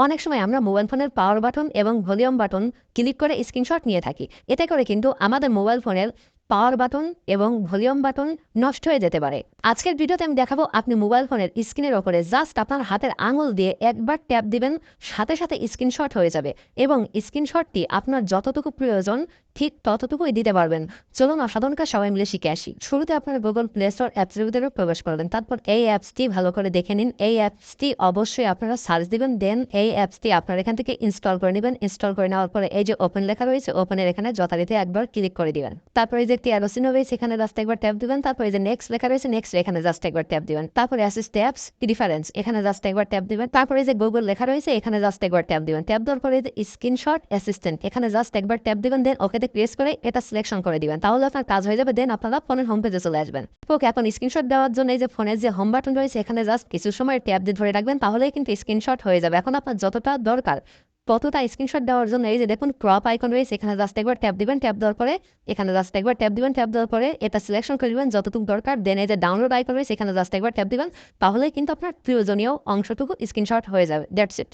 অনেক সময় আমরা মোবাইল ফোনের পাওয়ার বাটন এবং ভলিউম বাটন ক্লিক করে স্ক্রিনশট নিয়ে থাকি। এতে করে কিন্তু আমাদের মোবাইল ফোনের পাওয়ার বাটন এবং ভলিউম বাটন নষ্ট হয়ে যেতে পারে। আজকের ভিডিওতে আমি দেখাবো আপনি মোবাইল ফোনের স্ক্রিনের ওপরে জাস্ট আপনার হাতের আঙুল দিয়ে একবার ট্যাপ দিবেন, সাথে সাথে স্ক্রিনশট হয়ে যাবে এবং স্ক্রিনশটটি আপনার যতটুকু প্রয়োজন ঠিক ততটুকুই দিতে পারবেন। চলুন অসাধারণ সবাই মিলে শিখে আসি। শুরুতে আপনার গুগল প্লে স্টোর অ্যাপসের ভিতরে প্রবেশ করবেন। তারপর এই অ্যাপসটি ভালো করে দেখে নিন। এই অ্যাপসটি অবশ্যই আপনারা সার্চ দিবেন, দেন এই অ্যাপসটি আপনারা এখান থেকে ইনস্টল করে নেবেন। ইনস্টল করে নেওয়ার পরে এই যে ওপেন লেখা রয়েছে ওপেনের এখানে যথারীতি একবার ক্লিক করে দিবেন। তারপরে যে একটি অ্যারোসিন রয়েছে এখানে জাস্ট একবার ট্যাপ দিবেন, তারপর এই যে নেক্সট লেখা রয়েছে নেক্সট এখানে জাস্ট একবার ট্যাপ দিবেন। তারপর অ্যাসিস্ট অ্যাপস প্রিফারেন্স এখানে জাস্ট একবার ট্যাপ দিবেন। তারপর যে গুগল লেখা রয়েছে, এখানে জাস্ট একবার ট্যাপ দিবেন। ট্যাপ দেওয়ার পরে যে স্ক্রিনশট অ্যাসিস্ট্যান্ট এখানে জাস্ট একবার ট্যাপ দিবেন দেন ওকেতে প্রেস করে এটা সিলেকশন করে দিবেন। তাহলে আপনার কাজ হয়ে যাবে দেন আপনারা ফোনের হোম পেজে চলে আসবেন। ওকে এখন স্ক্রিনশট দেওয়ার জন্য এই যে ফোনের যে হোম বাটন রয়েছে, এখানে জাস্ট কিছু সময় ট্যাপ দিয়ে ধরে রাখবেন, তাহলেই কিন্তু স্ক্রিনশট হয়ে যাবে। এখন আপনার যতটা দরকার ততটা স্ক্রিনশট দেওয়ার জন্য এই যে দেখুন ক্রপ আইকন রয়েছে, এখানে জাস্ট একবার ট্যাপ দিবেন ট্যাপ দেওয়ার পরে, এখানে জাস্ট একবার ট্যাপ দিবেন ট্যাপ দেওয়ার পরে এটা সিলেকশন করে দিবেন, যতটুকু দরকার দেন এই যে ডাউনলোড আইকন রয়েছে, এখানে জাস্ট একবার ট্যাপ দিবেন, তাহলে কিন্তু আপনার প্রয়োজনীয় অংশটুকু স্ক্রিনশট হয়ে যাবে দ্যাটস ইট